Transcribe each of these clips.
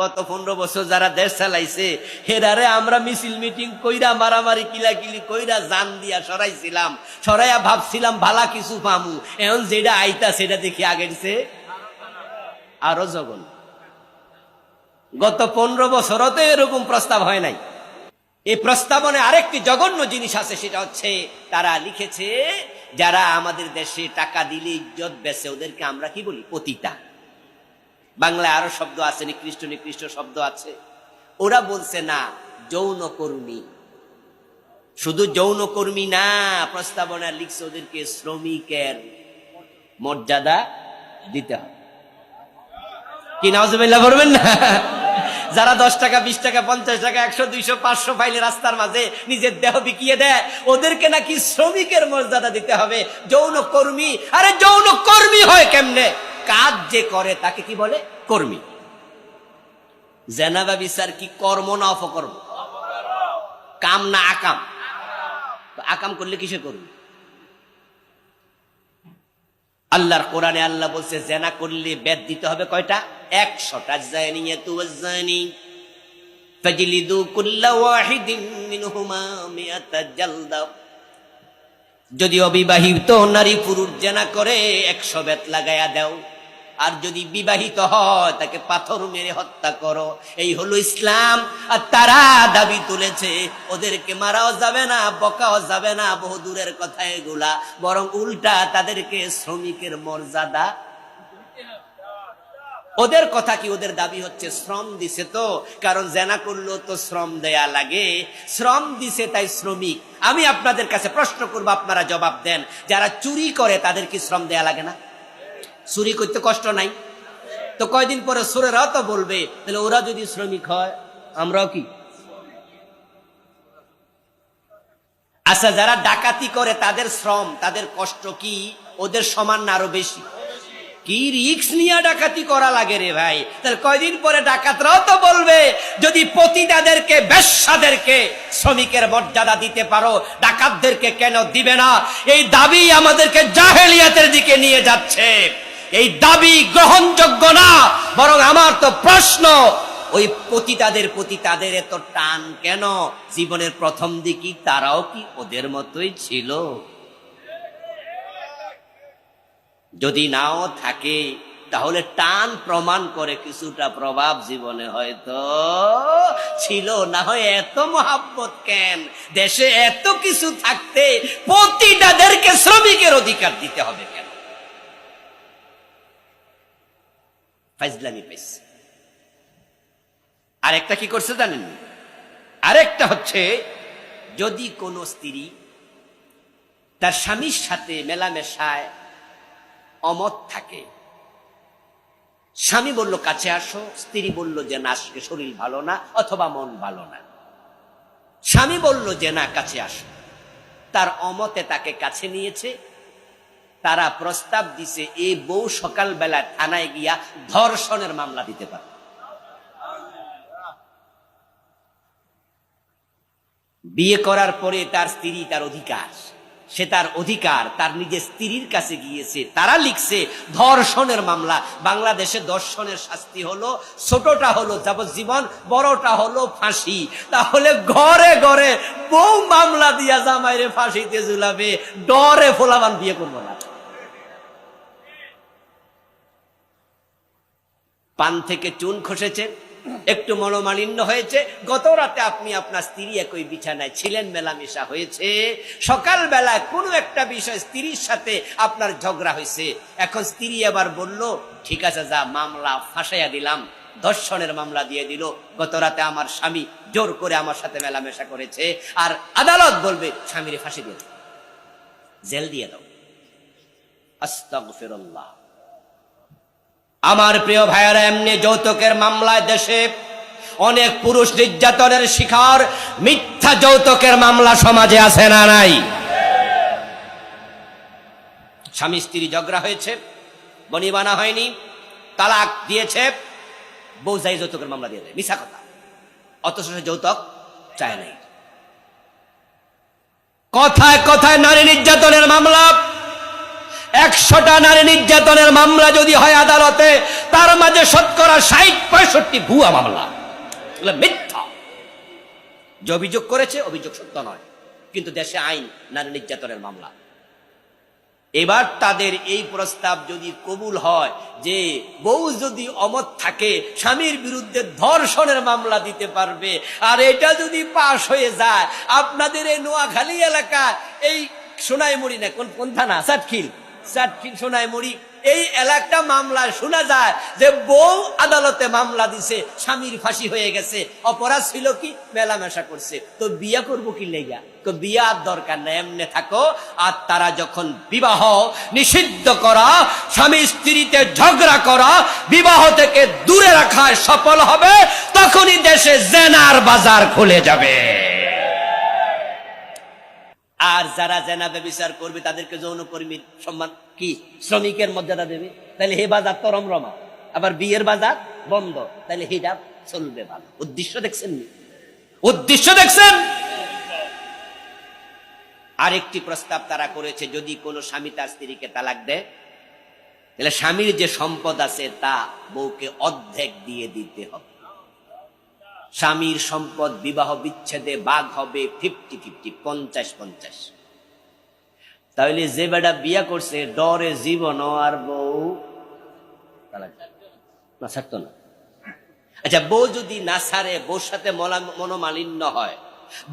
গত পনেরো বছর যারা দেশ চালাইছে, হেরারে আমরা মিছিল মিটিং কইরা মারামারি কিলাকিলি কইরা জান দিয়া সরাইছিলাম। সরাইয়া ভাবছিলাম, ভালা কিছু পামু। এখন যেটা আইতা সেটা দেখি আগের সে আরও জগন গত পনেরো বছরও তো এরকম প্রস্তাব হয় নাই। এই প্রস্তাবনে আরেকটি জঘন্য জিনিস আছে, সেটা হচ্ছে তারা লিখেছে, যারা আমাদের দেশে টাকা দিলে ইজ্জত বেছে ওদেরকে আমরা কি বলি? পতিতা। বাংলায় আরও শব্দ আছে, নিকৃষ্ট নিকৃষ্ট শব্দ আছে। ওরা বলছে, না, যৌন কর্মী। শুধু যৌন কর্মী না, প্রস্তাবনা লিখছে ওদেরকে শ্রমিকের মর্যাদা দিতে হবে। কি নজবেল্লা করবেন না? যারা দশ টাকা, বিশ টাকা, পঞ্চাশ টাকা, একশো, দুইশো, পাঁচশো পাইলে রাস্তার মাঝে নিজের দেহ বিকিয়ে দেয়, ওদেরকে নাকি শ্রমিকের মর্যাদা দিতে হবে? যৌন কর্মী? আরে যৌন কর্মী হয় কেমনে? কাজ যে করে, তাকে কি বলে? কর্মী। জেনাবা বিচার কি কর্ম না অপকর্ম? কাম না আকাম? আকাম করলে কিসে করবি আল্লাহর কোরআনে আল্লাহ বলছে, জেনা করলে বেদ দিতে হবে কয়টা? একশোটা। মিনহুমা মিয়াতা জালদা। যদি অবিবাহিত নারী পুরুষ জেনা করে, একশো বেত লাগায়া দাও। আর যদি বিবাহিত হয়, তাকে পাথর মেরে হত্যা করো। এই হলো ইসলাম। আর তারা দাবি তুলেছে, ওদেরকে মারাও যাবে না, বকাও যাবে না, বহু দূরের কথা এগুলা। বরং উল্টা তাদেরকে শ্রমিকের মর্যাদা ওদের কথা কি ওদের দাবি হচ্ছে? শ্রম দিছে তো। কারণ জেনা করল তো শ্রম দেয়া লাগে। শ্রম দিছে তাই শ্রমিক। আমি আপনাদের কাছে প্রশ্ন করব, আপনারা জবাব দেন। যারা চুরি করে তাদের কি শ্রম দেয়া লাগে না? চুরি করতে কষ্ট নাই। তো কয়দিন পরে সুরেরাও তো বলবে, তাহলে ওরা যদি শ্রমিক হয়, আমরাও কি? আচ্ছা যারা ডাকাতি করে, তাদের শ্রম, তাদের কষ্ট কি? ওদের সমান না আরও বেশি? কি রিক্স নিয়ে ডাকাতি করা লাগে রে ভাই? তাহলে কয়দিন পরে ডাকাতরাও তো বলবে, যদি পতিতাদেরকে বেশ্যাদেরকে শ্রমিকের মর্যাদা দিতে পারো, ডাকাতদেরকে কেন দিবে না? এই দাবি আমাদেরকে জাহেলিয়াতের দিকে নিয়ে যাচ্ছে। এই দাবি গ্রহণযোগ্য না, বরং আমার তো প্রশ্ন, ওই পতিতাদের প্রতি তাদের এত টান কেন? জীবনের প্রথম দিকে তারাও কি ওদের মতোই ছিল? যদি নাও থাকে, তাহলে টান প্রমাণ করে কিছুটা প্রভাব জীবনে হয়তো ছিল। না হয় এত মহাব্বত কেন? দেশে এত কিছু থাকতে প্রতিটাদেরকে শ্রমিকের অধিকার দিতে হবে কেন? ফাইজলামি পাইছে আরেকটা কি করছে জানেন? আরেকটা হচ্ছে, যদি কোনো স্ত্রী তার স্বামীর সাথে মেলামেশায় অমত থাকে, স্বামী বলল, কাছে আসো। স্ত্রী বলল যে, না, আজকে শরীর ভালো না অথবা মন ভালো না। স্বামী বলল যে, না, কাছে আসো। তার অমতে তাকে কাছে নিয়েছে তারা প্রস্তাব দিছে এই বউ সকালবেলা থানায় গিয়া ধর্ষণের মামলা দিতে পারে বিয়ে করার পরে তার স্ত্রী তার অধিকার। সে তার অধিকার, তার নিজের স্ত্রীর কাছে গিয়েছে। তারা লিখছে, ধর্ষণের মামলা। বাংলাদেশে দর্শনের শাস্তি হলো, ছোটটা হলো যাবজ্জীবন, বড়টা হলো ফাঁসি। তাহলে ঘরে ঘরে বউ মামলা দিয়া জামাইরে ফাঁসিতে ঝুলাবে, ডরে ফোলাবান বিয়ে করব না। পান থেকে চুন খসেছে, একটু মনোমালিন্য হয়েছে। গত রাতে আপনি আপনার স্ত্রী একই বিছানায় ছিলেন, মেলামেশা হয়েছে। সকাল বেলায় কোনো একটা বিষয় স্ত্রীর সাথে আপনার ঝগড়া হয়েছে। এখন স্ত্রী আবার বলল, ঠিক আছে যা, মামলা ফাঁসাইয়া দিলাম। ধর্ষণের মামলা দিয়ে দিল। গত রাতে আমার স্বামী জোর করে আমার সাথে মেলামেশা করেছে। আর আদালত বলবে, স্বামীরে ফাঁসি দিয়ে জেল দিয়ে দাও। আস্তাগফিরুল্লাহ। আমার প্রিয় ভাইয়েরা, এমনি যৌতুকের মামলায় দেশে অনেক পুরুষ নির্যাতনের শিকার, মিথ্যা যৌতুকের মামলা সমাজে আছে না নাই? স্বামী স্ত্রী ঝগড়া হয়েছে বনিবানা হয়নি, তালাক দিয়েছে, বউ যাই যৌতুকের মামলা দিয়ে দেয় মিশা কথা। অথচ সে যৌতুক চায় নাই। কথায় কথায় নারী নির্যাতনের মামলা একশোটা নারী নির্যাতনের মামলা যদি হয় আদালতে, তার মাঝে শতকরা ষাট পঁয়ষট্টি ভুয়া মামলা। মিথ্যা। যে অভিযোগ করেছে, অভিযোগ সত্য নয়। কিন্তু দেশে আইন, নারী নির্যাতনের মামলা। এবার তাদের এই প্রস্তাব যদি কবুল হয়, যে বউ যদি অমত থাকে, স্বামীর বিরুদ্ধে ধর্ষণের মামলা দিতে পারবে, আর এটা যদি পাশ হয়ে যায়, আপনাদের এই নোয়াখালী এলাকা, এই সোনাইমুড়ি না, কোন কোন থানা, সাতখিল? সাতখিল সোনাইমুড়ি এই এলাকা মামলা শোনা যায় যে বউ আদালতে মামলা দিছে, স্বামীর ফাঁসি হয়ে গেছে। অপরাধ ছিল কি? মেলামেশা করছে। তো বিয়া করব কি লেগা? তো বিয়া আর দরকার এমনি থাকো। আর তারা যখন বিবাহ নিষিদ্ধ করা, স্বামী স্ত্রীতে ঝগড়া করা, বিবাহ থেকে দূরে রাখায় সফল হবে, তখনই দেশে জেনার বাজার খুলে যাবে। আর যারা জেনাবে বিচার করবে, তাদেরকে যৌনকর্মীর সম্মান কি? শ্রমিকের মর্যাদা দেবে। তাহলে হে বাজার তো রমরমা। আবার বিয়ের বাজার বন্ধ। তাহলে হিজাব চলবে ভালো। উদ্দেশ্য দেখছেন উদ্দেশ্য দেখছেন? আরেকটি প্রস্তাব তারা করেছে, যদি কোনো স্বামী তার স্ত্রীকে তালাক দেয়, তাহলে স্বামীর যে সম্পদ আছে, তা বউকে অর্ধেক দিয়ে দিতে হবে। স্বামীর সম্পদ, বিবাহ বিচ্ছেদে বাঘ হবে ফিফটি ফিফটি পঞ্চাশ পঞ্চাশ। তাহলে যে বেটা বিয়া করছে, ডরে জীবন, আর বউ না, ছাড়তো না। আচ্ছা বউ যদি না ছাড়ে, বউর সাথে মনোমালিন্য হয়,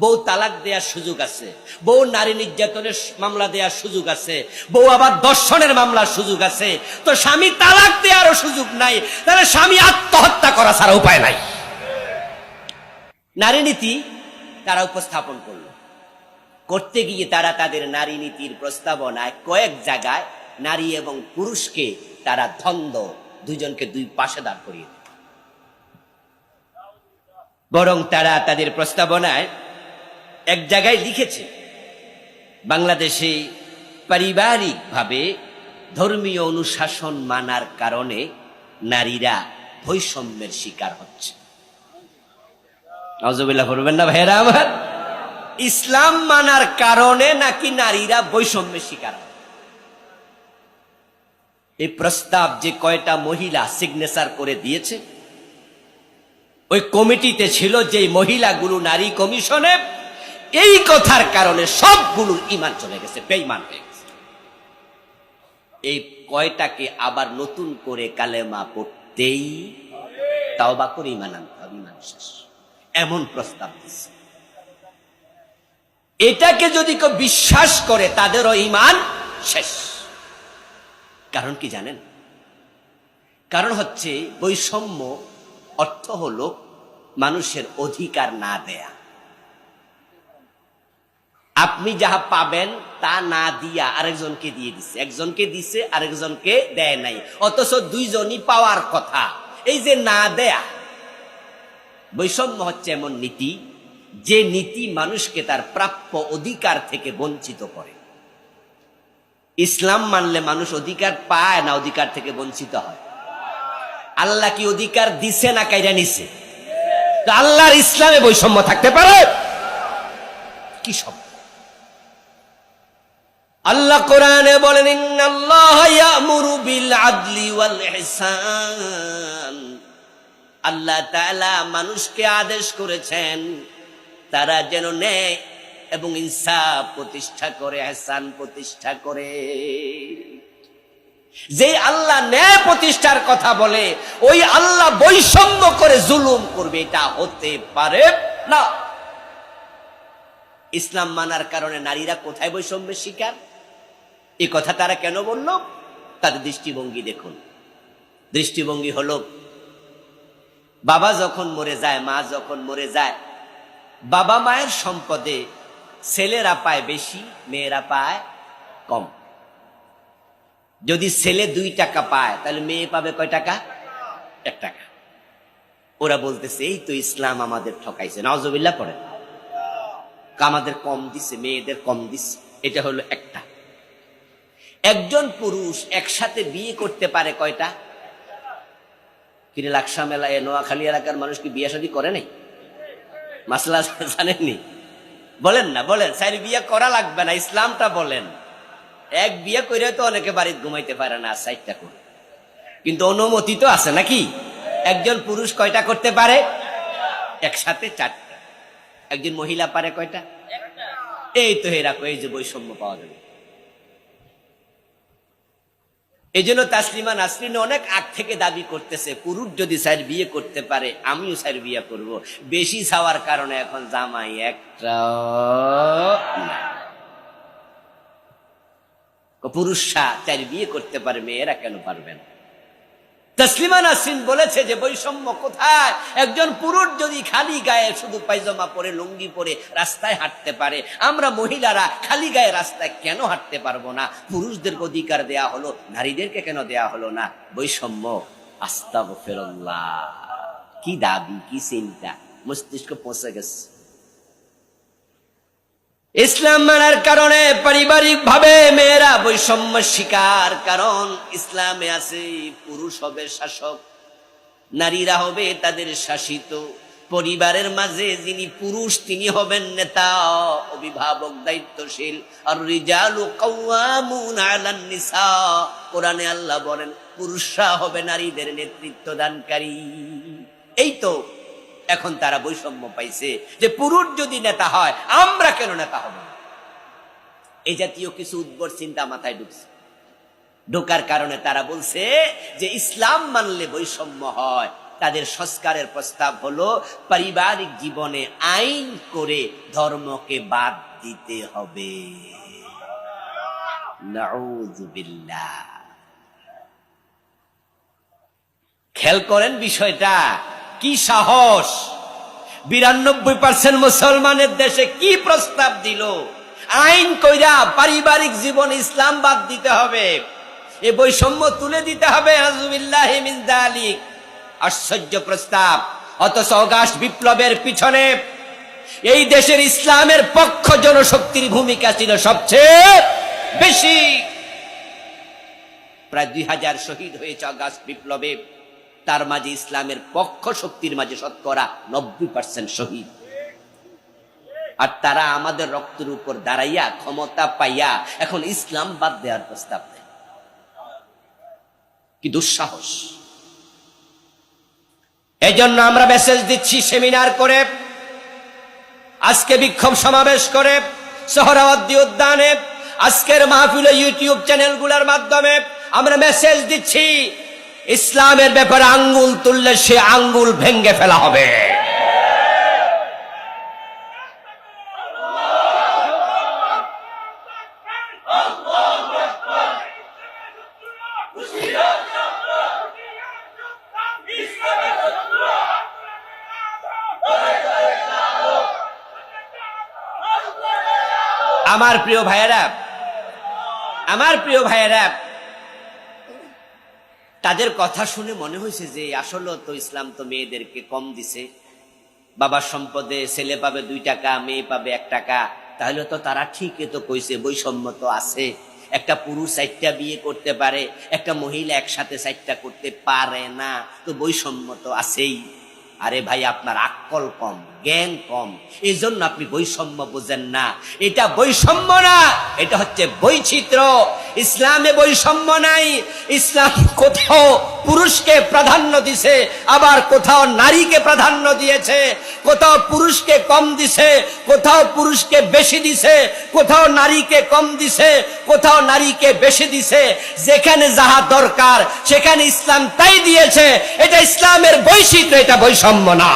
বউ তালাক দেওয়ার সুযোগ আছে, বউ নারী নির্যাতনের মামলা দেওয়ার সুযোগ আছে, বউ আবার দর্শনের মামলার সুযোগ আছে, তো স্বামী তালাক দেওয়ারও সুযোগ নাই, তাহলে স্বামী আত্মহত্যা করা ছাড়া উপায় নাই। নারী নীতি তারা উপস্থাপন করল করতে গিয়ে তারা তাদের নারী নীতির প্রস্তাবনায় কয়েক জায়গায় নারী এবং পুরুষকে তারা দ্বন্দ্ব, দুজনকে দুই পাশে দাঁড় করিয়ে দেয়। বরং তারা তাদের প্রস্তাবনায় এক জায়গায় লিখেছে, বাংলাদেশে পারিবারিকভাবে ধর্মীয় অনুশাসন মানার কারণে নারীরা বৈষম্যের শিকার হচ্ছে নজবিল্লা করবেন না ভাইরা আমার? ইসলাম মানার কারণে নাকি নারীরা বৈষম্যের শিকার? এই প্রস্তাব যে কয়টা মহিলা সিগনেচার করে দিয়েছে, ওই কমিটিতে ছিল যে মহিলাগুলো নারী কমিশনে, এই কথার কারণে সবগুলোর ইমান চলে গেছে বেইমান হয়ে গেছে। এই কয়টাকে আবার নতুন করে কালেমা পড়তেই তাও বা করে ইমান আনতে হবে ইমান শেষ এমন প্রস্তাব দিচ্ছে এটাকে যদি কেউ বিশ্বাস করে, তাদেরও ইমান শেষ। কারণ কি জানেন? কারণ হচ্ছে বৈষম্য অর্থ হলো মানুষের অধিকার না দেয়া। আপনি যাহা পাবেন, তা না দিয়া আরেকজনকে দিয়ে দিছে। একজনকে দিছে, আরেকজনকে দেয় নাই। অথচ দুইজনই পাওয়ার কথা। এই যে না দেয়া বৈষম্য হচ্ছে এমন নীতি, যে নীতি মানুষকে তার প্রাপ্য অধিকার থেকে বঞ্চিত করে। ইসলাম মানলে মানুষ অধিকার পায় না অধিকার থেকে বঞ্চিত হয়। আল্লাহ কি অধিকার দিছে না কাইরা নিছে? আল্লাহর ইসলামে বৈষম্য থাকতে পারে? কি সব? আল্লাহ কোরআনে বলেন, ইন্নাল্লাহ ইয়ামুরু আদলি ওয়াল ইহসান। আল্লাহ তাআলা মানুষকে আদেশ করেছেন, তারা যেন ন্যায় এবং ইনসাফ প্রতিষ্ঠা করে, এহসান প্রতিষ্ঠা করে। যে আল্লাহ ন্যায় প্রতিষ্ঠার কথা বলে, ওই আল্লাহ বৈষম্য করে জুলুম করবে, এটা হতে পারে না। ইসলাম মানার কারণে নারীরা কোথায় বৈষম্যের শিকার? এ কথা তারা কেন বলল? তাদের দৃষ্টিভঙ্গি দেখুন। দৃষ্টিভঙ্গি হলো বাবা যখন মরে যায়, মা যখন মরে যায়, বাবা মায়ের সম্পদে ছেলেরা পায় বেশি, মেয়েরা পায় কম। যদি ছেলে দুই টাকা পায়, তাহলে মেয়ে পাবে কয় টাকা? এক টাকা। ওরা বলতেছে, এই তো ইসলাম আমাদের ঠকাইছে নজবিল্লা পড়ে আমাদের কম দিছে, মেয়েদের কম দিছে, এটা হলো একটা। একজন পুরুষ একসাথে বিয়ে করতে পারে কয়টা? কিনে লাকসা মেলা, এ নোয়াখালী এলাকার মানুষ কি বিয়ে শাদী করে নাই? মাসলা জানেননি? বলেন না, বলেন। স্যার, বিয়ে করা লাগবে না, ইসলামটা বলেন। এক বিয়ে করে তো অনেকে বাড়িতে ঘুমাইতে পারে না সাইডটা করে কিন্তু অনুমতি তো আছে নাকি? একজন পুরুষ কয়টা করতে পারে? একসাথে চারটা। একজন মহিলা পারে কয়টা? এই তো এরকম এই যে বৈষম্য পাওয়া যাবে। এই জন্য তাসলিমা নাসরিন অনেক আগ থেকে দাবি করতেছে, পুরুষ যদি স্যার বিয়ে করতে পারে, আমিও স্যার বিয়ে করব। বেশি ছাওয়ার কারণে এখন জামাই একটা পুরুষরা চার বিয়ে করতে পারে, মেয়েরা কেন পারবে না? তসলিমা বলেছে যে বৈষম্য কোথায়? একজন পুরুষ যদি খালি গায়ে শুধু পায়জামা পরে, লুঙ্গি পরে রাস্তায় হাঁটতে পারে, আমরা মহিলারা খালি গায়ে রাস্তায় কেন হাঁটতে পারব না? পুরুষদেরকে অধিকার দেয়া হলো, নারীদেরকে কেন দেয়া হলো না? বৈষম্য। আস্তাব ফেরল্লাহ কি দাবি, কি চিন্তা? মস্তিষ্ক পৌঁছে গেছে। ইসলাম মানার কারণে পারিবারিক ভাবে মেয়েরা বৈষম্য শিকার, কারণ ইসলামে আছে পুরুষ হবে শাসক, নারীরা হবে তাদের শাসিত। পরিবারের মাঝে যিনি পুরুষ, তিনি হবেন নেতা, অভিভাবক, দায়িত্বশীল। আর রিজালু কাওয়ামুন কোরআনে আল্লাহ বলেন, পুরুষরা হবে নারীদের নেতৃত্ব দানকারী এই তো এখন তারা বৈষম্য পাইছে যে পুরুষ যদি নেতা হয়, আমরা কেন নেতা হব? এই জাতীয় কিছু উদ্ভট চিন্তা মাথায় ঢুকছে। ঢোকার কারণে তারা বলছে যে ইসলাম মানলে বৈষম্য হয়। তাদের সংস্কারের প্রস্তাব হলো, পারিবারিক জীবনে আইন করে ধর্মকে বাদ দিতে হবে। খেয়াল করেন বিষয়টা কি সাহস? বিরানব্বই পার্সেন্ট মুসলমানের দেশে কি প্রস্তাব দিল? আইন কইরা পারিবারিক জীবন ইসলাম বাদ দিতে হবে। এ বৈষম্য তুলে দিতে হবে। আশ্চর্য প্রস্তাব। অথচ অগাস্ট বিপ্লবের পিছনে এই দেশের ইসলামের পক্ষ জনশক্তির ভূমিকা ছিল সবচেয়ে বেশি। প্রায় দুই হাজার শহীদ হয়েছে অগাস্ট বিপ্লবে। তার মাঝে ইসলামের পক্ষ শক্তির মাঝে শতকরা নব্বই পার্সেন্ট শহীদ। আর তারা আমাদের রক্তের উপর দাঁড়াইয়া, ক্ষমতা পাইয়া এখন ইসলাম বাদ দেওয়ার প্রস্তাব দেয়। কি দুঃসাহস। এই জন্য আমরা মেসেজ দিচ্ছি সেমিনার করে, আজকে বিক্ষোভ সমাবেশ করে, সোহরাওয়ার্দী উদ্যানে, আজকের মাহফিল ইউটিউব চ্যানেলগুলোর মাধ্যমে আমরা মেসেজ দিচ্ছি ইসলামের ব্যাপারে আঙ্গুল তুললে সে আঙ্গুল ভেঙ্গে ফেলা হবে। আমার প্রিয় ভাইয়েরা, আমার প্রিয় ভাইয়েরা তাদের কথা শুনে মনে হয়েছে যে আসলে তো ইসলাম তো মেয়েদেরকে কম দিছে। বাবার সম্পদে ছেলে পাবে দুই টাকা, মেয়ে পাবে এক টাকা। তাহলে তো তারা ঠিকই তো কইছে, বৈষম্য তো আছে। একটা পুরুষ চারটা বিয়ে করতে পারে, একটা মহিলা একসাথে চারটা করতে পারে না, তো বৈষম্য তো আছেই। আরে ভাই, আপনার আকল কম, জ্ঞান কম এই জন্য আপনি বৈষম্য বোঝেন না। এটা বৈষম্য না, এটা হচ্ছে বৈচিত্র্য। ইসলামে বৈষম্য নাই। ইসলাম কোথাও পুরুষকে প্রাধান্য দিছে, আবার কোথাও নারীকে প্রাধান্য দিয়েছে, কোথাও পুরুষকে কম দিছে, কোথাও পুরুষকে বেশি দিছে, কোথাও নারীকে কম দিছে, কোথাও নারীকে বেশি দিছে। যেখানে যাহা দরকার, সেখানে ইসলাম তাই দিয়েছে। এটা ইসলামের বৈচিত্র্য এটা বৈষম্য না।